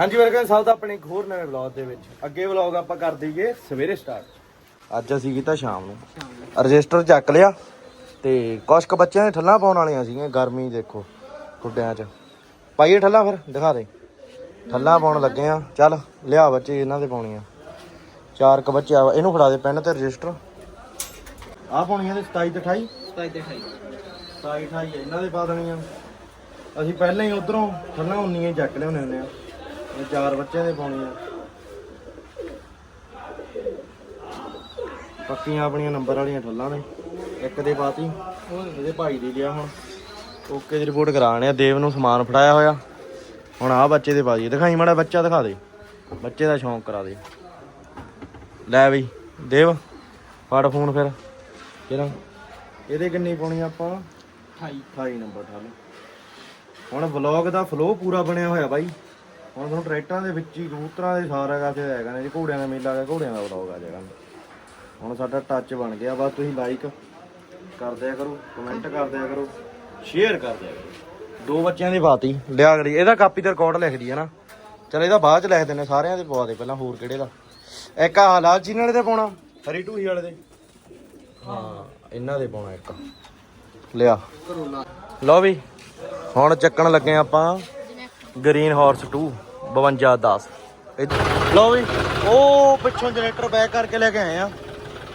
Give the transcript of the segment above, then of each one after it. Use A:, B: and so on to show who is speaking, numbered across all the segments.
A: ਹਾਂਜੀ ਵੈਲਕਮ ਸਭ ਦਾ ਆਪਣੇ ਇੱਕ ਹੋਰ ਨਵੇਂ ਵਲੌਗ ਦੇ ਵਿੱਚ। ਅੱਗੇ ਵਲੌਗ ਆਪਾਂ ਕਰ ਦਈਏ ਸਵੇਰੇ ਸਟਾਰਟ ਅੱਜ ਅਸੀਂ ਕੀਤਾ ਸ਼ਾਮ ਨੂੰ। ਰਜਿਸਟਰ ਚੱਕ ਲਿਆ ਤੇ ਕੁਛ ਕੁ ਬੱਚਿਆਂ ਦੇ ਠੱਲਾਂ ਪਾਉਣ ਵਾਲੀਆਂ ਸੀਗੀਆਂ ਗਰਮੀ ਦੇਖੋ ਟੁੱਡਿਆਂ 'ਚ। ਪਾਈਏ ਠੱਲਾਂ ਫਿਰ ਦਿਖਾ ਦੇ। ਠੱਲਾਂ ਪਾਉਣ ਲੱਗੇ ਆ। ਚੱਲ ਲਿਆ ਬੱਚੇ ਇਹਨਾਂ ਦੇ ਪਾਉਣੀਆਂ। ਚਾਰ ਕ ਬੱਚੇ ਆ ਇਹਨੂੰ ਫੜਾ ਦੇ ਪੈਨ ਤੇ ਰਜਿਸਟਰ। ਆ ਪਾਉਣੀਆਂ ਦੇ 27 ਤੇ 28
B: 27 ਤੇ 28
A: 27 28 ਇਹਨਾਂ ਦੇ ਪਾ ਦੇਣੀਆਂ। ਅਸੀਂ ਪਹਿਲਾਂ ਹੀ ਉਧਰੋਂ ਠੱਲਾਂ ਉਨੀਆਂ ਚੱਕ ਲਿਆਉਂਦੇ ਹੁੰਦੇ ਆ। ਇਹ ਚਾਰ ਬੱਚਿਆਂ ਦੇ ਪਾਉਣੀਆਂ ਪੱਕੀਆਂ ਆਪਣੀਆਂ ਨੰਬਰ ਵਾਲੀਆਂ ਠੱਲਾਂ ਨੇ। ਇੱਕ ਦੇ ਪਾਤੀ ਇਹਦੇ ਭਾਈ ਦੀ ਗਿਆ ਹੁਣ। ਓਕੇ ਦੀ ਰਿਪੋਰਟ ਕਰਾਣੇ ਆ। ਦੇਵ ਨੂੰ ਸਮਾਨ ਫੜਾਇਆ ਹੋਇਆ। ਹੁਣ ਆਹ ਬੱਚੇ ਦੇ ਦਈਏ ਦਿਖਾਈ ਮਾੜਾ ਬੱਚਾ ਦਿਖਾ ਦੇ। ਬੱਚੇ ਦਾ ਸ਼ੌਂਕ ਕਰਾ ਦੇ। ਲੈ ਬਈ ਦੇਵ ਫੜ ਫੋਨ ਫਿਰ। ਕਿਹੜਾ? ਇਹਦੇ ਕਿੰਨੀ ਪਾਉਣੀ ਆਪਾਂ?
B: 28
A: 28 ਨੰਬਰ ਠਾਲ। ਹੁਣ ਵਲੌਗ ਦਾ ਫਲੋ ਪੂਰਾ ਬਣਿਆ ਹੋਇਆ ਬਾਈ। ਹੁਣ ਤੁਹਾਨੂੰ ਟਰੈਕਟਰਾਂ ਦੇ ਵਿੱਚ ਹੀ ਕਬੂਤਰਾਂ ਦੇ ਸਾਰਾ ਕਾਸੇ ਹੈਗਾ ਨੇ ਜੇ, ਘੋੜਿਆਂ ਦਾ ਮੇਲਾ ਹੈ ਘੋੜਿਆਂ ਦਾ ਵਲੌਗ ਆ ਜਾਏਗਾ ਹੁਣ ਸਾਡਾ ਟੱਚ ਬਣ ਗਿਆ, ਬਸ ਤੁਸੀਂ ਲਾਈਕ ਕਰ ਦਿਆ ਕਰੋ ਕਮੈਂਟ ਕਰ ਦਿਆ ਕਰੋ ਸ਼ੇਅਰ ਕਰ ਦਿਆ ਕਰੋ। ਦੋ ਬੱਚਿਆਂ ਦੀ ਬਾਤੀ ਲਿਆ ਕਰੀ। ਇਹਦਾ ਕਾਪੀ ਤੇ ਰਿਕਾਰਡ ਲਿਖਦੀ ਹੈ ਨਾ। ਚਲ ਇਹਦਾ ਬਾਅਦ ਚ ਲਿਖ ਦਿੰਨੇ ਸਾਰਿਆਂ ਦੇ ਪਵਾ ਦੇ ਪਹਿਲਾਂ, ਹੋਰ ਕਿਹੜੇ ਦਾ? ਇੱਕ ਆ ਲਾਲ ਚੀਨ ਵਾਲੇ ਦੇ ਪਾਉਣਾ, ਹਰੀ ਟੂਹੀ ਵਾਲੇ ਦੇ? ਹਾਂ, ਇਹਨਾਂ ਦੇ ਪਾਉਣਾ ਇੱਕ। ਲਿਆ। ਲਓ ਵੀ, ਹੁਣ ਚੱਕਣ ਲੱਗੇ ਆਪਾਂ। ਗ੍ਰੀਨ ਹਾਰਸ 2 5210 ਲਓ ਵੀ, ਉਹ ਪਿੱਛੋਂ ਜਨਰੇਟਰ ਬੈਕ ਕਰਕੇ ਲੈ ਕੇ ਆਏ ਆ।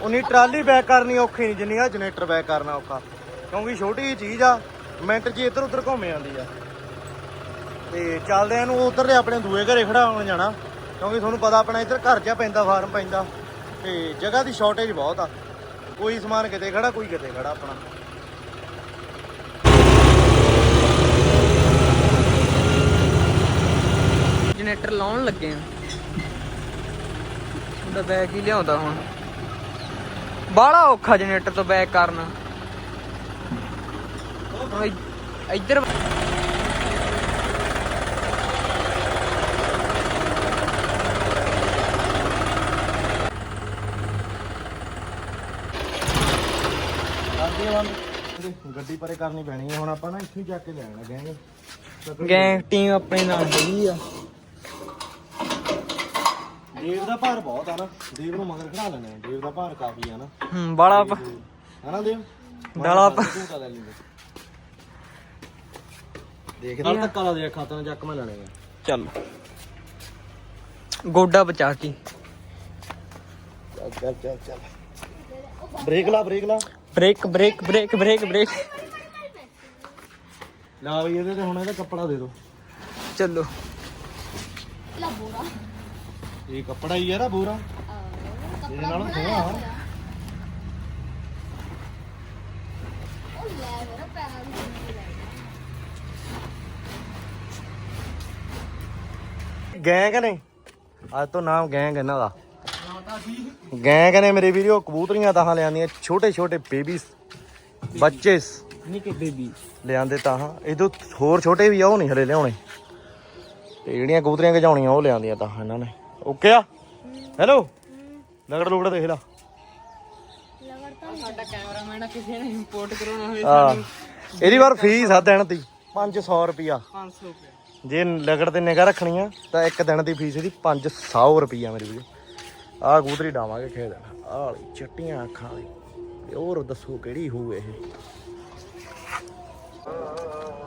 A: ਉਨੀ ਟਰਾਲੀ ਬੈਕ ਕਰਨੀ ਔਖੀ ਨਹੀਂ ਜਿੰਨੀ ਆ ਜਨਰੇਟਰ ਬੈਕ ਕਰਨਾ ਔਖਾ। ਕਿਉਂਕਿ ਛੋਟੀ ਜਿਹੀ ਚੀਜ਼ ਆ, ਮਿੰਟ 'ਚ ਇੱਧਰ ਉੱਧਰ ਘੁੰਮ ਜਾਂਦੀ ਆ। ਤੇ ਚੱਲਦੇ ਆ ਨੂੰ ਉਧਰ ਦੇ ਆਪਣੇ ਦੂਏ ਘਰੇ ਖੜਾਉਣ ਜਾਣਾ। ਕਿਉਂਕਿ ਤੁਹਾਨੂੰ ਪਤਾ ਆਪਣਾ ਇੱਧਰ ਘਰ ਜਾ ਪੈਂਦਾ, ਫਾਰਮ ਪੈਂਦਾ। ਤੇ ਜਗ੍ਹਾ ਦੀ ਸ਼ਾਰਟੇਜ ਬਹੁਤ ਆ। ਕੋਈ ਸਮਾਨ ਕਿਤੇ ਖੜਾ, ਕੋਈ ਕਿਤੇ ਖੜਾ ਆਪਣਾ।
B: ਜਨਰੇਟਰ ਲਾਉਣ ਲੱਗੇ ਆ। ਉਹਦਾ ਬੈਗ ਹੀ ਲਿਆਉਂਦਾ ਹੁਣ। ਬਾਹਲਾ ਔਖਾ ਜਨਰੇਟਰ ਤੋਂ ਬੈਗ ਕਰਨਾ। ਇੱਧਰ
A: ਗੱਡੀ ਪਰੇ ਕਰਨੀ ਪੈਣੀ ਹੈ ਹੁਣ ਆਪਾਂ ਨਾ ਇੱਥੋਂ ਚੱਕ ਕੇ ਲੈਣ ਲੱਗਾਂਗੇ
B: ਗੈਂਗ ਟੀਮ ਆਪਣੇ ਨਾਲ ਹੈਗੀ ਆ।
A: ਦੇਵ ਦਾ ਭਾਰ ਬਹੁਤ ਆ ਨਾ। ਦੇਵ ਨੂੰ ਮਗਰ ਖੜਾ ਲੈਣਾ ਹੈ। ਦੇਵ ਦਾ ਭਾਰ ਕਾਫੀ ਆ ਨਾ।
B: ਹੂੰ ਬਾਲਾ
A: ਹਨਾ ਦੇਵ?
B: ਡਾਲਾ
A: ਲੈ ਲੈਂਦੇ। ਦੇਖ ਨਾਲ ਧੱਕਾ ਲਾ ਦੇ ਖਾਤਾਂ ਚੱਕ ਮੈਂ ਲੈਣੇ ਆ।
B: ਚੱਲ। ਗੋਡਾ ਬਚਾ ਕੇ।
A: ਚੱਲ ਚੱਲ ਚੱਲ ਚੱਲ। ਬ੍ਰੇਕ ਲਾ ਬ੍ਰੇਕ ਲਾ।
B: Break break break break break.
A: ਲਾ ਬਈ ਇਹਦੇ ਤੇ ਹੁਣ ਇਹਦਾ ਕੱਪੜਾ ਦੇ ਦੋ।
B: ਚੱਲੋ।
A: ਇਹ ਕੱਪੜਾ ਹੀ ਆ ਨਾ ਬੂਰਾ ਇਹਦੇ ਨਾਲ ਸੋਹਣਾ ਆ ਗੈਂਗ ਨੇ? ਅੱਜ ਤੋਂ ਨਾਮ ਗੈਂਗ ਇਹਨਾਂ ਦਾ। ਗੈਂਗ ਨੇ ਮੇਰੇ ਵੀਡੀਓ ਕਬੂਤਰੀਆਂ ਤਾਂ ਲਿਆਂਦੀਆਂ ਛੋਟੇ ਛੋਟੇ ਬੇਬੀਸ ਬੱਚੇ
B: ਨਿੱਕੇ ਬੇਬੀ
A: ਲਿਆਂਦੇ ਤਾਂ ਇਹ ਤੋਂ ਹੋਰ ਛੋਟੇ ਵੀ ਆ ਉਹ ਨਹੀਂ ਹਲੇ ਲਿਆਉਣੇ। ਤੇ ਜਿਹੜੀਆਂ ਕਬੂਤਰੀਆਂ ਗਜਾਉਣੀਆਂ ਉਹ ਲਿਆਂਦੀਆਂ ਤਾਂ ਇਹਨਾਂ ਨੇ। ਓਕੇ ਆ? ਹੈਲੋ ਲਗੜ ਲੁਗੜ ਦੇਖ ਲਾ।
B: ਸਾਡਾ ਕੈਮਰਾਮੈਨ ਆ ਕਿਸੇ ਨੇ ਇੰਪੋਰਟ ਕਰਾਉਣਾ ਹੋਵੇ
A: ਆ ਇਹਦੀ ਵਾਰ ਫੀਸ ਆ ਦਿਨ ਦੀ 500 ਰੁਪਿਆ
B: 500 ਰੁਪਏ
A: ਜੇ ਲਗੜ ਤੇ ਨਿਗਾ ਰੱਖਣੀ ਆ ਤਾਂ ਇੱਕ ਦਿਨ ਦੀ ਫੀਸ ਇਹਦੀ 500 ਰੁਪਿਆ ਮੇਰੀ ਵੀਡੀਓ ਆਹ ਕਬੂਤਰੀ ਡਾਵਾਂਗੇ ਖੇਡ ਆਹ ਵਾਲੀ ਚਿੱਟੀਆਂ ਅੱਖਾਂ ਵਾਲੀ। ਤੇ ਹੋਰ ਦੱਸੋ ਕਿਹੜੀ ਹੋਊ ਇਹ?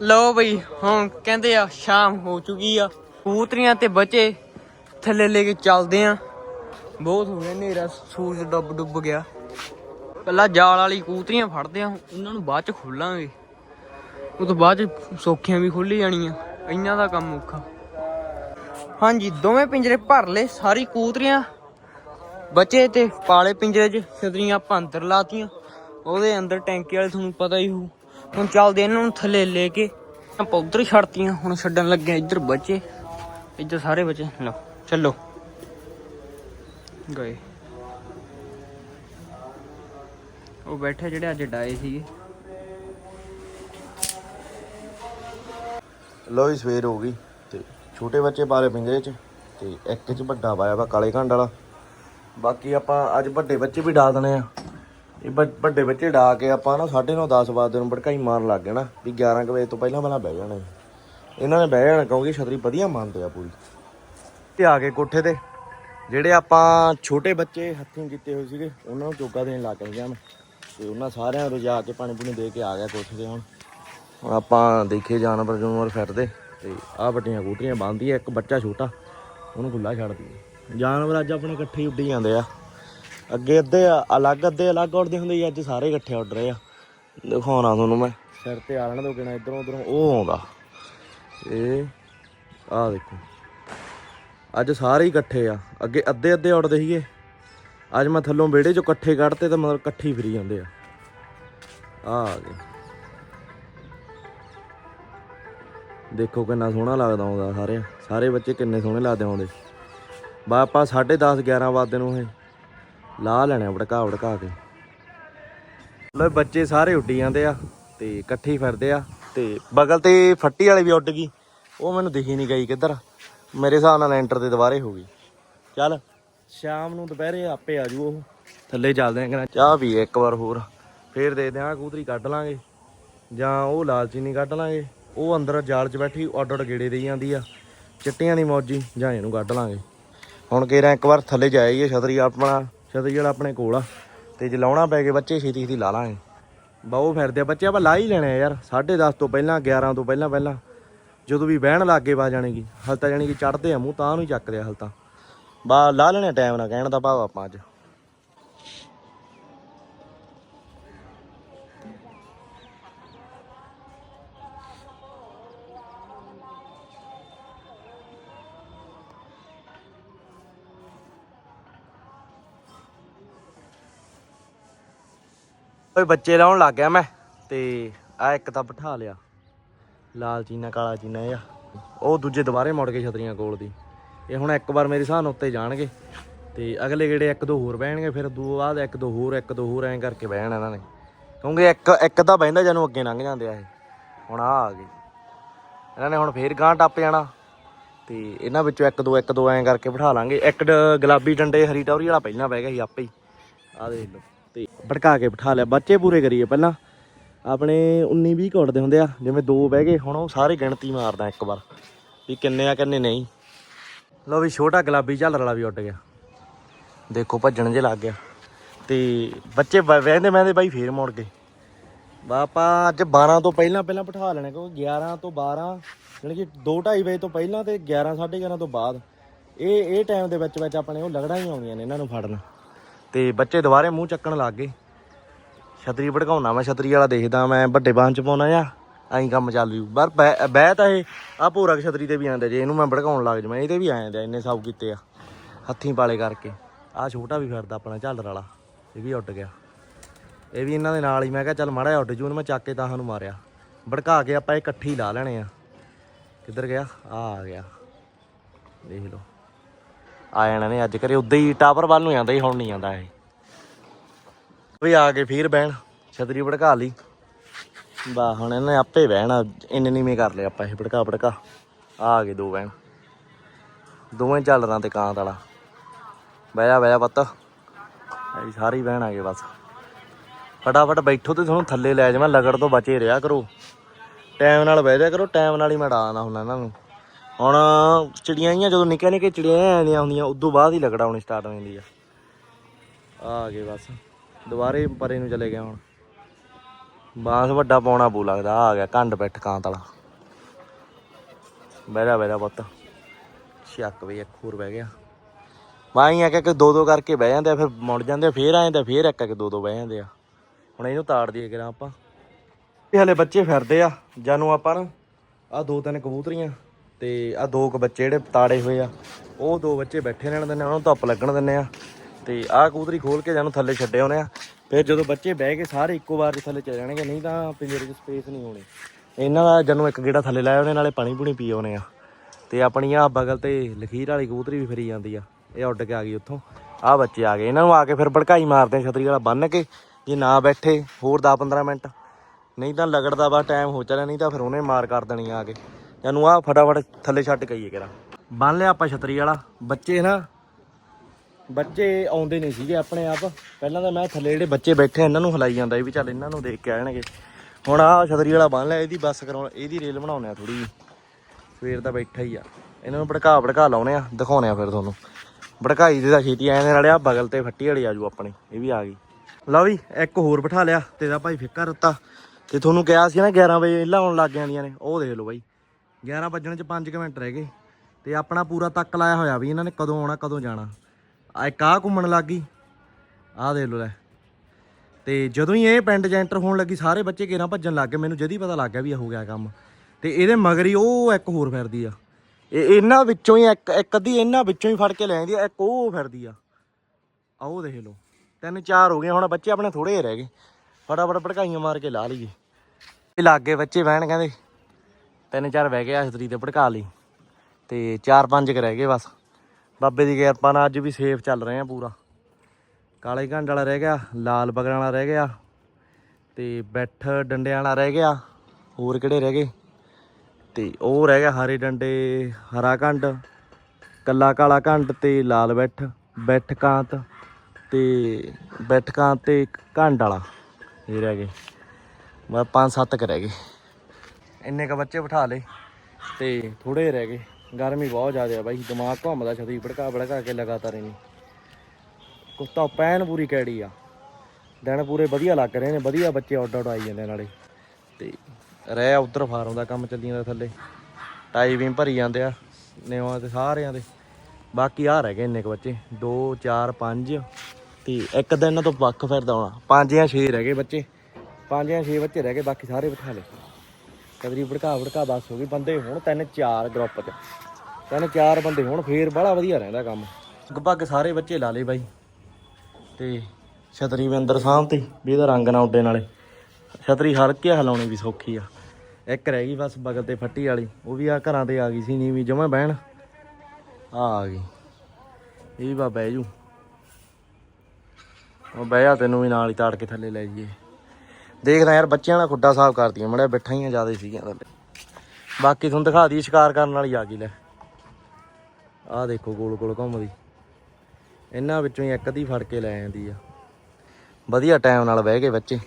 B: ਲਓ ਬਈ ਹੁਣ ਕਹਿੰਦੇ ਆ ਸ਼ਾਮ ਹੋ ਚੁੱਕੀ ਆ। ਕਬੂਤਰੀਆਂ ਤੇ ਬੱਚੇ। ਥੱਲੇ ਲੈ ਕੇ ਚੱਲਦੇ ਆ। ਬਹੁਤ ਹੋ ਗਿਆ, ਹਨੇਰਾ, ਸੂਰਜ ਡੁੱਬ ਡੁੱਬ ਗਿਆ। ਪਹਿਲਾਂ ਜਾਲ ਵਾਲੀ ਕੂਤਰੀਆਂ ਫੜਦੇ ਆ, ਉਹਨਾਂ ਨੂੰ ਬਾਅਦ ਚ ਖੋਲਾਂਗੇ। ਉਹ ਤੋਂ ਬਾਅਦ ਚ ਸੌਖੀਆਂ ਵੀ ਖੋਲੀ ਜਾਣੀਆਂ ਇਹਨਾਂ ਦਾ ਕੰਮ ਔਖਾ। ਹਾਂਜੀ, ਦੋਵੇਂ ਪਿੰਜਰੇ ਭਰ ਲਏ, ਸਾਰੀ ਕੂਤਰੀਆਂ। ਬਚੇ ਤੇ ਪਾਲੇ ਪਿੰਜਰੇ 'ਚ ਛਤਰੀਆਂ ਆਪਾਂ ਅੰਦਰ ਲਾਤੀਆਂ। ਉਹਦੇ ਅੰਦਰ ਟੈਂਕੀ ਵਾਲੇ ਤੁਹਾਨੂੰ ਪਤਾ ਹੀ ਹੋਊ। ਹੁਣ ਚੱਲਦੇ ਇਹਨਾਂ ਨੂੰ ਥੱਲੇ ਲੈ ਕੇ। ਆਪਾਂ ਉਧਰ ਛੱਡਤੀਆਂ, ਹੁਣ ਛੱਡਣ ਲੱਗੇ ਇੱਧਰ ਬਚੇ। ਇੱਧਰ ਸਾਰੇ ਬਚੇ, ਲਓ। ਚੱਲੋ। ਗਏ। ਉਹ ਬੈਠੇ ਜਿਹੜੇ ਅੱਜ ਡਾਏ ਸੀਗੇ
A: ਲੋ ਜੀ ਸਵੇਰ ਹੋ ਗਈ ਤੇ ਛੋਟੇ ਬੱਚੇ ਪਾਲੇ ਪਿੰਜਰੇ 'ਚ ਤੇ ਇੱਕ 'ਚ ਵੱਡਾ ਪਾਇਆ ਵਾ ਕਾਲੇ ਘੰਡ ਵਾਲਾ। ਬਾਕੀ ਆਪਾਂ ਅੱਜ ਵੱਡੇ ਬੱਚੇ ਵੀ ਡਾ ਦਨੇ ਆ। ਇਹ ਵੱਡੇ ਬੱਚੇ ਡਾ ਕੇ ਆਪਾਂ ਨਾ 9:30 10 ਵਜੇ ਨੂੰ ਭੜਕਾਈ ਮਾਰਨ ਲੱਗ ਗਏ ਨਾ ਵੀ 11 ਕੁ ਵਜੇ ਤੋਂ ਪਹਿਲਾਂ ਪਹਿਲਾਂ ਬਹਿ ਜਾਣਾ। ਇਹਨਾਂ ਨੇ ਬਹਿ ਜਾਣਾ ਕਿਉਂਕਿ ਛਤਰੀ ਵਧੀਆ ਮੰਨਦੇ ਆ ਪੂਰੀ। ਤੇ ਆ ਗਏ ਕੋਠੇ ਤੇ। ਜਿਹੜੇ ਆਪਾਂ ਛੋਟੇ ਬੱਚੇ ਹੱਥੀਂ ਕੀਤੇ ਹੋਏ ਸੀਗੇ, ਉਹਨਾਂ ਨੂੰ ਚੋਗਾ ਦੇਣ ਲੱਗ ਗਿਆ ਮੈਂ ਤੇ ਉਹਨਾਂ ਸਾਰਿਆਂ ਨੂੰ ਜਾ ਕੇ ਪਾਣੀ ਪੂਣੀ ਦੇ ਕੇ ਆ ਗਿਆ ਕੋਠੇ ਤੇ ਹੁਣ। ਹੁਣ ਆਪਾਂ ਦੇਖੇ ਜਾਨਵਰ ਜੂਨਵਰ ਫਿਰਦੇ, ਤੇ ਆਹ ਵੱਡੀਆਂ ਕੂਟਰੀਆਂ ਬੰਨਦੀ ਆ, ਇੱਕ ਬੱਚਾ ਛੋਟਾ, ਉਹਨੂੰ ਖੁੱਲਾ ਛੱਡਦੀ ਆ ਜਾਨਵਰ ਅੱਜ ਆਪਣੇ ਇਕੱਠੇ ਹੀ ਉੱਡੀ ਜਾਂਦੇ ਆ। ਅੱਗੇ ਅੱਧੇ ਅਲੱਗ ਅੱਧੇ, ਅਲੱਗ ਉੱਡਦੇ ਹੁੰਦੇ ਸੀ, ਅੱਜ ਸਾਰੇ ਇਕੱਠੇ ਉੱਡ ਰਹੇ ਆ। ਦਿਖਾਉਣਾ ਤੁਹਾਨੂੰ ਮੈਂ। ਸਿਰ ਤੇ ਆਲਣ ਦੋ ਕਿਨਾ ਇਧਰੋਂ ਉਧਰੋਂ ਉਹ ਆਉਂਦਾ। ਇਹ, ਆਹ ਦੇਖੋ। ਅੱਜ ਸਾਰੇ ਹੀ ਇਕੱਠੇ ਆ। ਅੱਗੇ ਅੱਧੇ ਅੱਧੇ ਉੱਡਦੇ ਸੀਗੇ। ਅੱਜ ਮੈਂ ਥੱਲੋਂ ਵਿਹੜੇ ਚੋਂ ਇਕੱਠੇ ਕੱਢਤੇ ਤਾਂ ਮਤਲਬ ਇਕੱਠੇ ਹੀ ਫਿਰੀ ਜਾਂਦੇ ਆ। ਆਹ ਆ ਗਏ। ਦੇਖੋ ਕਿੰਨਾ ਸੋਹਣਾ ਲੱਗਦਾ ਆਉਂਦਾ ਸਾਰੇ ਸਾਰੇ ਬੱਚੇ ਕਿੰਨੇ ਸੋਹਣੇ ਲੱਗਦੇ ਆਉਂਦੇ। ਬਾ ਆਪਾਂ 10:30 11 ਵਜੇ ਨੂੰ ਇਹ। ਲਾ ਲੈਣੇ ਆ ਭੜਕਾ ਭੜਕਾ ਕੇ। ਲੋ ਬੱਚੇ ਸਾਰੇ ਉੱਡੀ ਜਾਂਦੇ ਆ ਤੇ ਇਕੱਠੇ ਫਿਰਦੇ ਆ ਤੇ ਬਗਲ ਤੇ ਫੱਟੀ ਵਾਲੀ ਵੀ ਉੱਡ ਗਈ। ਉਹ ਮੈਨੂੰ ਦਿਖੀ ਨਹੀਂ ਗਈ ਕਿੱਧਰ। ਮੇਰੇ ਹਿਸਾਬ ਨਾਲ ਐਂਟਰ ਤੇ ਦੁਬਾਰੇ ਹੋ ਗਈ। ਚੱਲ। ਸ਼ਾਮ ਨੂੰ ਦੁਪਹਿਰੇ ਆਪੇ ਆ ਜੂ ਉਹ। ਥੱਲੇ ਚੱਲਦੇ ਆਂ ਕਹਿੰਦਾ ਚਾਹ ਪੀ ਇੱਕ ਵਾਰ ਹੋਰ। ਫੇਰ ਦੇਖਦੇ ਆਂ ਕੂਤਰੀ ਕੱਢ ਲਾਂਗੇ। ਜਾਂ ਉਹ ਲਾਲ ਚੀਨੀ ਕੱਢ ਲਾਂਗੇ। ਉਹ ਅੰਦਰ ਜਾਲ 'ਚ ਬੈਠੀ ਅੱਡ ਅੱਡ ਗੇੜੇ ਦੇਈ ਜਾਂਦੀ ਆ। ਚਿੱਟੀਆਂ ਦੀ ਮੌਜੀ ਜਾਂ ਇਹਨੂੰ ਕੱਢ ਲਾਂਗੇ। ਹੁਣ ਕੇਰਾਂ ਇੱਕ ਵਾਰ ਥੱਲੇ ਜਾਈਏ ਛਤਰੀ ਆਪਣਾ ਛਤਰੀ ਵਾਲਾ ਆਪਣੇ ਕੋਲ ਆ। ਤੇ ਜੇ ਲਾਉਣਾ ਪੈ ਗਏ ਬੱਚੇ ਛੇਤੀ ਛੇਤੀ ਲਾ ਲਾਂਗੇ। ਬਾਹੂ ਫਿਰਦੇ ਆ ਬੱਚੇ ਆਪਾਂ ਲਾ ਹੀ ਲੈਣੇ ਆ ਯਾਰ। 10:30 ਤੋਂ ਪਹਿਲਾਂ 11 ਤੋਂ ਪਹਿਲਾਂ ਪਹਿਲਾਂ ਜਦੋਂ ਵੀ ਬਹਿਣ ਲੱਗੇ ਵਾ ਜਾਣੇਗੀ ਹਲ ਜਾਣੀ ਕਿ ਚੜਦੇ ਆ ਮੂੰਹ, ਤਾਂ ਨੂੰ ਹੀ ਚੱਕਦੇ ਆ ਹਲ ਤਾਂ ਬਾ ਲਾ ਲੈਣੇ ਟਾਈਮ ਨਾਲ, ਕਹਿਣ ਦਾ ਭਾਵ ਆਪਾਂ ਅੱਜ। ਓਏ ਬੱਚੇ ਲਾਉਣ ਲੱਗ ਗਿਆ ਮੈਂ, ਤੇ ਆ ਇੱਕ ਤਾਂ ਬਿਠਾ ਲਿਆ। ਲਾਲ ਚੀਨਾ, ਕਾਲਾ ਚੀਨਾ ਇਹ ਆ ਉਹ ਦੂਜੇ ਦੁਬਾਰੇ ਮੁੜ ਕੇ ਛਤਰੀਆਂ ਕੋਲ ਦੀ। ਇਹ ਹੁਣ ਇੱਕ ਵਾਰ ਮੇਰੇ ਹਿਸਾਬ ਨਾਲ ਉੱਤੇ ਜਾਣਗੇ। ਤੇ ਅਗਲੇ ਗੇੜੇ ਇੱਕ ਦੋ ਹੋਰ ਬਹਿਣਗੇ, ਫਿਰ ਦੋ ਬਾਅਦ ਇੱਕ ਦੋ ਹੋਰ, ਇੱਕ ਦੋ ਹੋਰ ਐਂ ਕਰਕੇ ਬਹਿਣ ਇਹਨਾਂ ਨੇ। ਕਿਉਂਕਿ ਇੱਕ ਇੱਕ ਤਾਂ ਬਹਿੰਦਾ ਜਾਨੂੰ ਅੱਗੇ ਲੰਘ ਜਾਂਦੇ ਆ ਇਹ। ਹੁਣ ਆ ਆ ਗਏ। ਇਹਨਾਂ ਨੇ ਹੁਣ ਫੇਰ ਗਾਂ ਟੱਪ ਜਾਣਾ। ਤੇ ਇਹਨਾਂ ਵਿੱਚੋਂ ਇੱਕ ਦੋ ਇੱਕ ਦੋ ਐਂ ਕਰਕੇ ਬਿਠਾ ਲਾਂਗੇ। ਇੱਕ ਡ- ਗੁਲਾਬੀ ਡੰਡੇ, ਹਰੀ ਟੌਰੀ ਵਾਲਾ ਪਹਿਲਾਂ ਬਹਿ ਗਿਆ ਸੀ ਆਪੇ ਹੀ। ਆ ਦੇਖ ਲਓ। ਤੇ ਭੜਕਾ ਕੇ ਬਿਠਾ ਲਿਆ। ਬੱਚੇ ਪੂਰੇ ਕਰੀਏ ਪਹਿਲਾਂ। ਆਪਣੇ 19 20 ਘੁੱਟਦੇ ਹੁੰਦੇ ਆ, ਜਿਵੇਂ ਦੋ ਬਹਿ ਗਏ, ਹੁਣ ਉਹ ਸਾਰੇ ਗਿਣਤੀ ਮਾਰਦਾ ਇੱਕ ਵਾਰ, ਵੀ ਕਿੰਨੇ ਆ, ਕਿੰਨੇ ਨਹੀਂ। ਲਓ ਵੀ ਛੋਟਾ ਗੁਲਾਬੀ ਝਾਲਰ ਵਾਲਾ ਵੀ ਉੱਡ ਗਿਆ। ਦੇਖੋ ਭੱਜਣ ਜੇ ਲੱਗ ਗਿਆ। ਤੇ ਬੱਚੇ ਬ- ਵਹਿੰਦੇ ਵਹਿੰਦੇ ਬਾਈ ਫੇਰ ਮੁੜ ਗਏ। ਬਾ ਆਪਾਂ ਅੱਜ 12 ਤੋਂ ਪਹਿਲਾਂ ਪਹਿਲਾਂ ਬਿਠਾ ਲੈਣਾ, ਕਿਉਂਕਿ 11 ਤੋਂ 12 ਯਾਨੀ ਕਿ 2:30 ਵਜੇ ਤੋਂ ਪਹਿਲਾਂ ਤੇ 11 11:30 ਤੋਂ ਬਾਅਦ, ਇਹ ਇਹ ਟਾਈਮ ਦੇ ਵਿੱਚ ਵਿੱਚ ਆਪਣੇ ਉਹ ਲਗੜਾਂ ਹੀ ਆਉਂਦੀਆਂ ਨੇ, ਇਹਨਾਂ ਨੂੰ ਫੜਨ। ਤੇ ਬੱਚੇ ਦੁਬਾਰੇ ਮੂੰਹ ਚੱਕਣ ਲੱਗ ਗਏ। ਛਤਰੀ ਭੜਕਾਉਣਾ, ਮੈਂ ਛਤਰੀ ਵਾਲਾ ਦੇਖਦਾ, ਮੈਂ ਵੱਡੇ ਬਾਂਹ ਚ ਪਾਉਣਾ ਆ ਐਂ ਕੰਮ ਚੱਲ ਜੂ। ਪਰ ਬਹਿ ਬਹਿ ਤਾਂ ਇਹ ਆ ਭੋਰਾ ਛਤਰੀ ਤੇ ਵੀ ਆਂਦੇ ਜੇ, ਇਹਨੂੰ ਮੈਂ ਭੜਕਾਉਣ ਲੱਗ ਜਾਵਾਂ ਇਹਦੇ ਵੀ ਆਏ ਜਾਂਦੇ ਇੰਨੇ ਸਭ ਕੀਤੇ ਆ, ਹੱਥੀਂ ਪਾਲੇ ਕਰਕੇ। ਆ ਛੋਟਾ ਵੀ ਫਿਰਦਾ ਆਪਣਾ, ਝਾਲਰ ਵਾਲਾ, ਇਹ ਵੀ ਉੱਡ ਗਿਆ। ਇਹ ਵੀ ਇਹਨਾਂ ਦੇ ਨਾਲ ਹੀ, ਮੈਂ ਕਿਹਾ ਚੱਲ ਮਾੜਾ ਜਿਹਾ ਉੱਡ ਜੂਨ ਮੈਂ ਚੱਕ ਕੇ ਤਾਂ ਸਾਨੂੰ ਮਾਰਿਆ। ਭੜਕਾ ਕੇ ਆਪਾਂ ਇਹ ਇਕੱਠੀ ਲਾ ਲੈਣੇ ਆ। ਕਿੱਧਰ ਗਿਆ? ਆ ਆ ਗਿਆ। ਦੇਖ ਲਓ। ਆ ਜਾਣਾ ਨੇ ਅੱਜ ਕਰੇ ਉਦਾਂ ਹੀ ਟਾਵਰ ਵੱਲ ਨੂੰ ਜਾਂਦਾ ਹੀ ਹੁਣ ਨਹੀਂ ਆਂਦਾ ਇਹ। ਵੀ ਆ ਕੇ ਫੇਰ ਬਹਿਣ, ਛਤਰੀ ਭੜਕਾ ਲਈ। ਬਾ, ਹੁਣ ਇਹਨੇ ਆਪੇ ਬਹਿਣਾ, ਇੰਨੇ ਨੀਵੇਂ ਕਰ ਲਿਆ ਆਪਾਂ ਇਹ ਭੜਕਾ ਭੜਕਾ। ਆ ਗਏ ਦੋ ਬਹਿਣ। ਦੋਵੇਂ ਝਾਲਰਾਂ ਤੇ ਕਾਂਤ ਵਾਲਾ। ਬਹਿ ਜਾ ਬਹਿ ਜਾ ਪੁੱਤ। ਅਸੀਂ ਸਾਰੇ ਬਹਿਣ ਆ ਗਏ ਬਸ। ਫਟਾਫਟ ਬੈਠੋ ਤੇ ਤੁਹਾਨੂੰ ਥੱਲੇ ਲੈ ਜਾਵਾਂ, ਲਗੜ ਤੋਂ ਬਚੇ ਰਿਹਾ ਕਰੋ। ਟਾਈਮ ਨਾਲ ਬਹਿ ਜਾ ਕਰੋ, ਟਾਈਮ ਨਾਲ ਹੀ ਮੈਂ ਡਾਣਾ ਹੁੰਦਾ ਇਹਨਾਂ ਨੂੰ। ਹੁਣ ਚਿੜੀਆਂ ਹੀ ਜਦੋਂ ਨਿੱਕੇ ਨਿੱਕੇ ਚਿੜੀਆਂ ਆਉਂਦੀਆਂ ਹੁੰਦੀਆਂ, ਉਦੋਂ ਬਾਅਦ ਹੀ ਲਗੜਾ ਆਉਣੀ ਸਟਾਰਟ ਹੋ ਜਾਂਦੀ ਆ। ਆ ਗਏ ਬਸ। ਦੁਬਾਰੇ ਪਰੇ ਨੂੰ ਚਲੇ ਗਏ ਹੁਣ। ਬਾਂਸ ਵੱਡਾ ਪਾਉਣਾ ਪੂ ਲੱਗਦਾ, ਆ ਗਿਆ ਕੰਡ ਪਿੱਠ ਕਾਂਤ ਵਾਲਾ। ਬਹਿ ਜਾ, ਬਹਿ ਪੁੱਤ। ਸ਼ੱਕ ਵੀ ਇੱਕ ਹੋਰ ਬਹਿ ਗਿਆ। ਮਾਈ ਆ ਕਿ ਦੋ ਦੋ ਕਰਕੇ ਬਹਿ ਜਾਂਦੇ ਆ, ਫਿਰ ਮੁੜ ਜਾਂਦੇ ਆ, ਫੇਰ ਆ ਜਾਂਦੇ ਆ, ਫੇਰ ਇੱਕ ਇੱਕ ਦੋ ਦੋ ਬਹਿ ਜਾਂਦੇ ਆ। ਹੁਣ ਇਹਨੂੰ ਤਾੜ ਦਈਏ ਕਿਰਾਂ ਆਪਾਂ। ਇਹ ਹਲੇ ਬੱਚੇ ਫਿਰਦੇ ਆ, ਜਾਨੂੰ ਆਪਾਂ ਨਾ ਆ ਦੋ ਤਿੰਨ ਕਬੂਤਰੀਆਂ ਤੇ ਆ ਦੋ ਕ ਬੱਚੇ ਜਿਹੜੇ ਤਾੜੇ ਹੋਏ ਆ, ਉਹ ਦੋ ਬੱਚੇ ਬੈਠੇ ਰਹਿਣ ਦਿੰਦੇ ਆ, ਉਹਨਾਂ ਨੂੰ ਧੁੱਪ ਲੱਗਣ ਦਿੰਦੇ ਆ। ਤੇ ਆਹ ਕਬੂਤਰੀ ਖੋਲ ਕੇ ਜਾਨੂੰ ਥੱਲੇ ਛੱਡੇ ਆਉਨੇ ਆ। ਫਿਰ ਜਦੋਂ ਬੱਚੇ ਬਹਿ ਕੇ ਸਾਰੇ ਇੱਕੋ ਵਾਰ 'ਚ ਥੱਲੇ ਚਲੇ ਜਾਣਗੇ, ਨਹੀਂ ਤਾਂ ਪਿੰਜਰੇ 'ਚ ਸਪੇਸ ਨਹੀਂ ਹੋਣੀ। ਇਹਨਾਂ ਦਾ ਜਾਨੂੰ ਇੱਕ ਗੇੜਾ ਥੱਲੇ ਲਾਇਆ ਉਹਨੇ, ਨਾਲੇ ਪਾਣੀ ਪੂਣੀ ਪੀ ਆਉਨੇ ਆ। ਤੇ ਆਪਣੀ ਆ ਬਗਲ ਤੇ ਲਖੀਰ ਵਾਲੀ ਕਬੂਤਰੀ ਵੀ ਫਰੀ ਜਾਂਦੀ ਆ। ਇਹ ਉੱਡ ਕੇ ਆ ਗਈ ਉੱਥੋਂ। ਆ ਬੱਚੇ ਆ ਗਏ। ਇਹਨਾਂ ਨੂੰ ਆ ਕੇ ਫਿਰ ਭੜਕਾਈ ਮਾਰਦੇ ਆ, ਛਤਰੀ ਵਾਲਾ ਬੰਨ ਕੇ, ਜੇ ਨਾ ਬੈਠੇ, ਹੋਰ 10 15 ਮਿੰਟ। ਨਹੀਂ ਤਾਂ ਲਗੜਦਾ ਬਾ ਟਾਈਮ ਹੋ ਚੱਲਿਆ, ਨਹੀਂ ਤਾਂ ਫਿਰ ਉਹਨੇ ਮਾਰ ਕਰ ਦੇਣੀ ਆ ਕੇ। ਜਾਨੂੰ ਆ ਫਟਾਫਟ ਥੱਲੇ ਛੱਡ ਕਈਏ ਕਿਰਾ ਬੰਨ ਲਿਆ ਆਪਾਂ ਛਤਰੀ ਵਾਲਾ। ਬੱਚੇ ਨਾ ਬੱਚੇ ਆਉਂਦੇ ਨਹੀਂ ਸੀਗੇ ਆਪਣੇ ਆਪ। ਪਹਿਲਾਂ ਤਾਂ ਮੈਂ ਥੱਲੇ ਜਿਹੜੇ ਬੱਚੇ ਬੈਠੇ ਇਹਨਾਂ ਨੂੰ ਹਲਾਈ ਜਾਂਦਾ ਵੀ ਚੱਲ ਇਹਨਾਂ ਨੂੰ ਦੇਖ ਕੇ ਆਣਗੇ। ਹੁਣ ਆ ਛਤਰੀ ਵਾਲਾ ਬੰਨ ਲਿਆ, ਇਹਦੀ ਬੱਸ ਕਰਾਉਣ, ਇਹਦੀ ਰੇਲ ਬਣਾਉਣੇ ਆ ਥੋੜੀ ਸਵੇਰ ਦਾ ਬੈਠਾ ਹੀ ਆ। ਇਹਨਾਂ ਨੂੰ ਭੜਕਾ ਭੜਕਾ ਲਾਉਣੇ ਆ, ਦਿਖਾਉਣੇ ਆ ਫਿਰ ਤੁਹਾਨੂੰ। ਭੜਕਾਈ ਦੇ ਤਾਂ ਛੇਤੀ ਆਏ ਨੇ ਨਾਲੇ ਆ ਬਗਲ ਤੇ ਫੱਟੀ ਵਾਲੀ ਆਜੂ ਆਪਣੇ, ਇਹ ਵੀ ਆ ਗਈ। ਲਓ ਵੀ, ਇੱਕ ਹੋਰ ਬਿਠਾ ਲਿਆ, ਤੇ ਦਾ ਭਾਈ ਫਿੱਕਾ ਰੁੱਤਾ। ਤੇ ਤੁਹਾਨੂੰ ਕਿਹਾ ਸੀ ਨਾ 11 ਵਜੇ ਲਾਉਣ ਲੱਗ ਜਾਂਦੀਆਂ ਨੇ, ਉਹ ਦੇਖ ਲਓ ਬਾਈ। 11 ਵੱਜਣ ਚ 5 ਮਿੰਟ ਰਹਿ ਗਏ। ਤੇ ਆਪਣਾ ਪੂਰਾ ਤੱਕ ਲਾਇਆ ਹੋਇਆ ਵੀ ਇਹਨਾਂ ਨੇ ਕਦੋਂ ਆਉਣਾ, ਕਦੋਂ ਜਾਣਾ। ਆ ਇੱਕ ਆਹ ਘੁੰਮਣ ਲੱਗ ਗਈ। ਆਹ ਦੇਖ ਲਓ ਲੈ। ਤੇ ਜਦੋਂ ਹੀ ਇਹ ਪਿੰਡ 'ਚ ਐਂਟਰ ਹੋਣ ਲੱਗੀ, ਸਾਰੇ ਬੱਚੇ ਘੇਰਾਂ ਭੱਜਣ ਲੱਗ ਗਏ। ਮੈਨੂੰ ਜਦੀ ਪਤਾ ਲੱਗ ਗਿਆ ਵੀ ਇਹ ਹੋ ਗਿਆ ਕੰਮ। ਤੇ ਇਹਦੇ ਮਗਰ ਹੀ ਉਹ ਇੱਕ ਹੋਰ ਫਿਰਦੀ ਆ। ਇਹ ਇਹਨਾਂ ਵਿੱਚੋਂ ਹੀ ਇੱਕ ਇੱਕ ਅੱਧੀ ਇਹਨਾਂ ਵਿੱਚੋਂ ਹੀ ਫੜ ਕੇ ਲੈ ਜਾਂਦੀ ਆ, ਇੱਕ ਉਹ ਫਿਰਦੀ ਆ। ਆ ਉਹ ਦੇਖ ਲਓ। ਤਿੰਨ ਚਾਰ ਹੋ ਗਏ ਹੁਣ ਬੱਚੇ ਆਪਣੇ ਥੋੜੇ ਜਿਹੇ ਰਹਿ ਗਏ। ਫਟਾਫਟ ਭੜਕਾਈਆਂ ਮਾਰ ਕੇ ਲਾ ਲਈਏ। ਇਹ ਲਾਗੇ ਬੱਚੇ ਬਹਿਣ ਕਹਿੰਦੇ, ਤਿੰਨ ਚਾਰ ਬਹਿ ਗਏ ਆਸਤਰੀ ਤੇ ਭੜਕਾ ਲਈ। ਤੇ ਚਾਰ ਪੰਜ ਕੁ ਰਹਿ ਗਏ ਬਸ। ਬਾਬੇ ਦੀ ਕਿਰਪਾ ਨਾਲ ਅੱਜ ਵੀ ਸੇਫ ਚੱਲ ਰਹੇ ਆ ਪੂਰਾ। ਕਾਲੇ ਘੰਡ ਵਾਲਾ ਰਹਿ ਗਿਆ, ਲਾਲ ਬਗਰਾਂ ਵਾਲਾ ਰਹਿ ਗਿਆ ਤੇ ਬੈਠ ਡੰਡਿਆਂ ਵਾਲਾ ਰਹਿ ਗਿਆ, ਹੋਰ ਕਿਹੜੇ ਰਹਿ ਗਏ? ਤੇ ਉਹ ਰਹਿ ਗਿਆ ਹਰੇ ਡੰਡੇ, ਹਰਾ ਘੰਡ, ਕੱਲਾ ਕਾਲਾ ਘੰਡ ਤੇ ਲਾਲ ਬੈਠ ਬੈਠ ਕਾਂਤ ਤੇ ਬੈਠ ਕਾਂਤ ਤੇ ਘੰਡ ਵਾਲਾ, ਇਹ ਰਹਿ ਗਏ। ਬਸ ਪੰਜ ਸੱਤ ਕ ਰਹਿ ਗਏ। ਇੰਨੇ ਕ ਬੱਚੇ ਬਿਠਾ ਲਏ ਤੇ ਥੋੜੇ ਰਹਿ ਗਏ। ਗਰਮੀ ਬਹੁਤ ਜ਼ਿਆਦਾ ਆ ਬਾਈ, ਦਿਮਾਗ ਘੁੰਮਦਾ ਛਤੀ ਭੜਕਾ ਭੜਕਾ ਕੇ ਲਗਾਤਾਰ ਹੀ ਨਹੀਂ ਕੁੱਤਾ ਪੈਨ ਪੂਰੀ ਕੈੜੀ ਆ। ਦਿਨ ਪੂਰੇ ਵਧੀਆ ਲੱਗ ਰਹੇ ਨੇ, ਵਧੀਆ ਬੱਚੇ ਆਊਟ ਆਊਟ ਆਈ ਜਾਂਦੇ ਨਾਲੇ। ਤੇ ਰਹਿ ਉਧਰ ਫਾਰਮ ਦਾ ਕੰਮ ਚੱਲੀ ਜਾਂਦਾ ਥੱਲੇ। ਟਾਈ ਵੀ ਭਰੀ ਜਾਂਦੇ ਆ, ਨਿਵਾਂ ਤੇ ਸਾਰਿਆਂ ਦੇ। ਬਾਕੀ ਆ ਰਹਿ ਗਏ ਇੰਨੇ ਕੁ ਬੱਚੇ 2 4 5 ਤੇ ਇੱਕ ਦਿਨ ਤੋਂ ਵੱਖ ਫਿਰਦਾ ਹੋਣਾ। ਪੰਜ ਜਾਂ 6 ਰਹਿ ਗਏ ਬੱਚੇ। ਪੰਜ ਜਾਂ 6 ਬੱਚੇ ਰਹਿ ਗਏ, ਬਾਕੀ ਸਾਰੇ ਬਿਠਾ ਲਏ। ਕਦਰੀ ਭੜਕਾ ਭੜਕਾ ਬਸ ਹੋ ਗਈ। ਬੰਦੇ ਹੁਣ ਤਿੰਨ ਚਾਰ ਗਰੁੱਪ 'ਚ। ਤਿੰਨ ਚਾਰ ਬੰਦੇ ਹੁਣ, ਫੇਰ ਬੜਾ ਵਧੀਆ ਰਹਿੰਦਾ ਕੰਮ। ਲਗਭਗ ਸਾਰੇ ਬੱਚੇ ਲਾ ਲਏ ਬਾਈ। ਤੇ ਛਤਰੀ ਵੀ ਅੰਦਰ ਸਾਂਭਤੀ ਵੀ ਇਹਦਾ ਰੰਗ ਨਾ ਉੱਡੇ ਨਾਲੇ। ਛਤਰੀ ਹਲਕੇ ਹਲਾਉਣੀ ਵੀ ਸੌਖੀ ਆ। ਇੱਕ ਰਹਿ ਗਈ ਬਸ ਬਗਲ ਤੇ ਫੱਟੀ ਵਾਲੀ। ਉਹ ਵੀ ਆ ਘਰਾਂ ਤੇ ਆ ਗਈ ਸੀ ਨੀ ਵੀ ਜਮਾ ਬਹਿਣ। ਆ ਆ ਗਈ। ਇਹ ਵੀ ਬਾ ਬਹਿ ਜੂ। ਉਹ ਬਹਿ ਜਾ ਤੈਨੂੰ ਵੀ ਨਾਲ ਹੀ ਤਾੜ ਕੇ ਥੱਲੇ ਲੈ ਜਾਈਏ। ਦੇਖਦਾ ਯਾਰ ਬੱਚਿਆਂ ਦਾ ਖੁੱਡਾ ਸਾਫ਼ ਕਰਦੀਆਂ ਮੜਿਆ ਬਿਠਾਈਆਂ ਜ਼ਿਆਦਾ ਸੀਗੀਆਂ ਥੱਲੇ। ਬਾਕੀ ਤੁਹਾਨੂੰ ਦਿਖਾ ਦੀ ਸ਼ਿਕਾਰ ਕਰਨ ਵਾਲੀ ਆ ਗਈ ਲੈ। ਆਹ ਦੇਖੋ ਗੋਲ ਗੋਲ ਘੁੰਮਦੀ। ਇਹਨਾਂ ਵਿੱਚੋਂ ਹੀ ਇੱਕ ਦੀ ਫੜ ਕੇ ਲੈ ਜਾਂਦੀ ਆ। ਵਧੀਆ ਟਾਈਮ ਨਾਲ ਬਹਿ ਗਏ ਬੱਚੇ।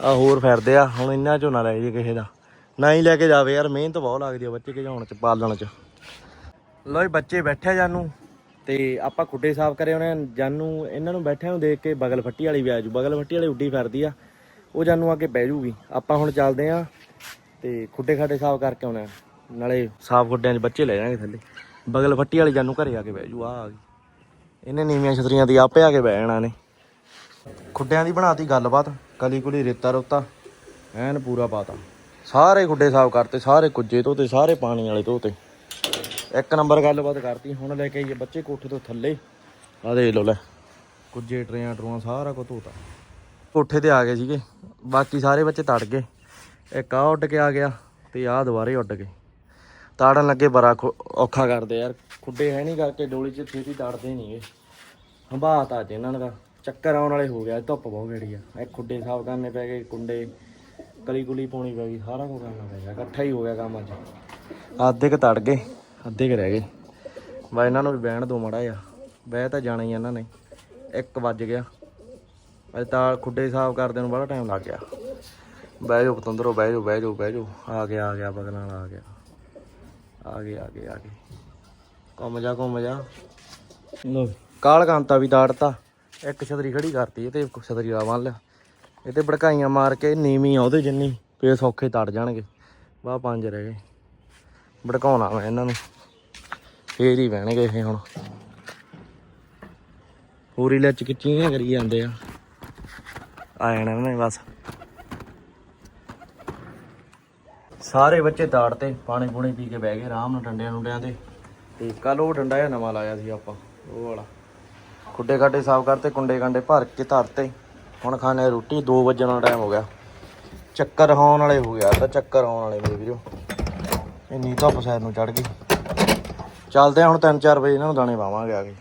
A: ਆ ਹੋਰ ਫਿਰਦੇ ਆ, ਹੁਣ ਇਹਨਾਂ ਚੋਂ ਨਾ ਲੈ ਜੇ ਕਿਸੇ ਦਾ। ਨਾ ਹੀ ਲੈ ਕੇ ਜਾਵੇ ਯਾਰ, ਮਿਹਨਤ ਬਹੁਤ ਲੱਗਦੀ ਆ ਬੱਚੇ ਘਿਜਾਉਣ ਚ, ਪਾਲਣ ਚ। ਲੋ ਜੀ, ਬੱਚੇ ਬੈਠੇ ਆ ਜਾਨੂੰ, ਤੇ ਆਪਾਂ ਖੁੱਡੇ ਸਾਫ਼ ਕਰੇ ਉਹਨੇ ਜਾਨੂੰ, ਇਹਨਾਂ ਨੂੰ ਬੈਠਿਆਂ ਨੂੰ ਦੇਖ ਕੇ ਬਗਲ ਫੱਟੀ ਵਾਲੀ ਵੀ ਆਜੂ ਬਗਲ ਫੱਟੀ ਵਾਲੀ ਉੱਡੀ ਫਿਰਦੀ ਆ। ਉਹ ਜਾਨੂੰ ਅੱਗੇ ਬਹਿ ਜੂਗੀ। ਆਪਾਂ ਹੁਣ ਚੱਲਦੇ ਆ ਤੇ ਖੁੱਡੇ ਖਾਡੇ ਸਾਫ਼ ਕਰਕੇ ਆਉਣਾ ਨਾਲੇ ਸਾਫ਼ ਖੁੱਡਿਆਂ 'ਚ ਬੱਚੇ ਲੈ ਜਾਣਗੇ ਥੱਲੇ। ਬਗਲ ਫੱਟੀ ਵਾਲੀ ਜਾਨੂੰ ਘਰੇ ਆ ਕੇ ਬਹਿ ਜੂ, ਆ ਆ ਗਈ। ਇਹਨੇ ਨੀਵੀਆਂ ਛਤਰੀਆਂ ਦੀ ਆਪੇ ਆ ਕੇ ਬਹਿ ਜਾਣਾ ਨੇ। ਖੁੱਡਿਆਂ ਦੀ ਬਣਾਤੀ ਗੱਲਬਾਤ, ਕਲੀ ਕੁਲੀ ਰੇਤਾ ਰੋਤਾ, ਐਨ ਪੂਰਾ ਪਾਤਾ। ਸਾਰੇ ਖੁੱਡੇ ਸਾਫ਼ ਕਰਤੇ, ਸਾਰੇ ਕੁੱਜੇ ਧੋਤੇ, ਸਾਰੇ ਪਾਣੀ ਵਾਲੇ ਧੋਤੇ। ਇੱਕ ਨੰਬਰ ਗੱਲਬਾਤ ਕਰਤੀ, ਹੁਣ ਲੈ ਕੇ ਆਈਏ ਬੱਚੇ ਕੋਠੇ ਤੋਂ ਥੱਲੇ। ਆ ਦੇ ਲਓ ਲੈ, ਕੁੱਜੇ, ਟਰੇਆਂ, ਟਰੂਆਂ, ਸਾਰਾ ਕੁਝ ਧੋਤਾ। ਕੋਠੇ ਤੇ ਆ ਗਏ ਸੀਗੇ। ਬਾਕੀ ਸਾਰੇ ਬੱਚੇ ਤੜ ਗਏ। ਇੱਕ ਆ ਉੱਡ ਕੇ ਆ ਗਿਆ ਤੇ ਆਹ ਦੁਬਾਰੇ ਉੱਡ ਗਏ। ਤਾੜਨ ਲੱਗੇ ਬੜਾ ਖੁ- ਔਖਾ ਕਰਦੇ ਯਾਰ। ਖੁੱਡੇ ਹੈ ਨਹੀਂ ਕਰਕੇ ਡੋਲੀ 'ਚ ਛੇਤੀ ਤਾੜਦੇ ਨਹੀਂਗੇ ਹੰਬਾਤ ਅੱਜ ਇਹਨਾਂ ਦਾ। ਚੱਕਰ ਆਉਣ ਵਾਲੇ ਹੋ ਗਿਆ, ਧੁੱਪ ਬਹੁਤ ਗੜੀ ਆ। ਇਹ ਖੁੱਡੇ ਸਾਫ਼ ਕਰਨੇ ਪੈ ਗਏ, ਕੁੰਡੇ, ਕਲੀ ਕੁਲੀ ਪਾਉਣੀ ਪੈ ਗਈ, ਸਾਰਾ ਕੁਝ ਕਰਨਾ ਪੈ ਗਿਆ। ਇਕੱਠਾ ਹੀ ਹੋ ਗਿਆ ਕੰਮ ਅੱਜ। ਅੱਧੇ ਕ ਤੜ ਗਏ, ਅੱਧੇ ਕ ਰਹਿ ਗਏ। ਬਾ ਇਹਨਾਂ ਨੂੰ ਵੀ ਬਹਿਣ ਦੋ ਮੜਾ ਆ ਬਹਿ ਤਾਂ ਜਾਣਾ ਹੀ ਆ ਇਹਨਾਂ ਨੇ। 1 ਵੱਜ ਗਿਆ। ਅੱਜ ਤਾਂ ਖੁੱਡੇ ਸਾਫ਼ ਕਰਦੇ ਨੂੰ ਬੜਾ ਟਾਈਮ ਲੱਗ ਗਿਆ। ਬਹਿ ਜਾਓ ਪਤੰਦਰੋ ਬਹਿ ਜਾਓ ਬਹਿ ਜਾਓ ਬਹਿ ਜਾਓ। ਆ ਗਿਆ ਆ ਗਿਆ ਬਗਲਾਂ ਆ ਗਿਆ। ਆ ਗਏ ਆ ਗਏ ਆ ਗਏ। ਘੁੰਮ ਜਾ ਘੁੰਮ ਜਾ। ਲੋ ਕਾਲ ਕਾਂਤਾ ਵੀ ਦਾੜਤਾ ਇੱਕ ਛਤਰੀ ਖੜੀ ਕਰਤੀ ਇਹ ਤੇ ਛਤਰੀ ਲਾ ਬੰਨ ਲਿਆ। ਇਹ ਤੇ ਭੜਕਾਈਆਂ ਮਾਰ ਕੇ ਨੀਵੀਂ ਆ ਉਹਦੇ ਜਿੰਨੀ। ਫੇਰ ਸੌਖੇ ਤੜ ਜਾਣਗੇ। ਵਾਹ ਪੰਜ ਰਹਿ ਗਏ। ਭੜਕਾਉਣਾ ਮੈਂ ਇਹਨਾਂ ਨੂੰ। ਫੇਰ ਹੀ ਬਹਿਣਗੇ ਇਹ ਹੁਣ। ਪੂਰੀ ਲੱਚ ਕਿੱਚੀਆਂ ਕਰੀ ਜਾਂਦੇ ਆ। ਆ ਜਾਣਾ ਉਹਨੇ ਬਸ। ਸਾਰੇ ਬੱਚੇ ਤਾੜਤੇ ਪਾਣੀ ਪੂਣੀ ਪੀ ਕੇ ਬਹਿ ਗਏ, ਆਰਾਮ ਨਾਲ ਡੰਡਿਆਂ ਡੁੰਡਿਆਂ ਤੇ। ਤੇ ਕੱਲ ਉਹ ਡੰਡਾ ਜਿਹਾ ਨਵਾਂ ਲਾਇਆ ਸੀ ਆਪਾਂ, ਉਹ ਵਾਲਾ। ਖੁੱਡੇ ਖਾਡੇ ਸਾਫ਼ ਕਰਤੇ, ਕੁੰਡੇ ਕੰਡੇ ਭਰ ਕੇ ਧਰਤੇ। ਹੁਣ ਖਾਣੇ ਰੋਟੀ 2 ਵਜਣ ਦਾ ਟਾਈਮ ਹੋ ਗਿਆ। ਚੱਕਰ ਆਉਣ ਵਾਲੇ ਹੋ ਗਿਆ ਤਾਂ ਚੱਕਰ ਆਉਣ ਵਾਲੇ ਮੇਰੇ ਵੀਰੋ। ਇੰਨੀ ਧੁੱਪ ਸੈਰ ਨੂੰ ਚੜ ਗਈ। ਚੱਲਦੇ ਹੁਣ 3-4 ਵਜੇ ਇਹਨਾਂ ਨੂੰ ਦਾਣੇ ਪਾਵਾਂਗੇ ਆ ਕੇ।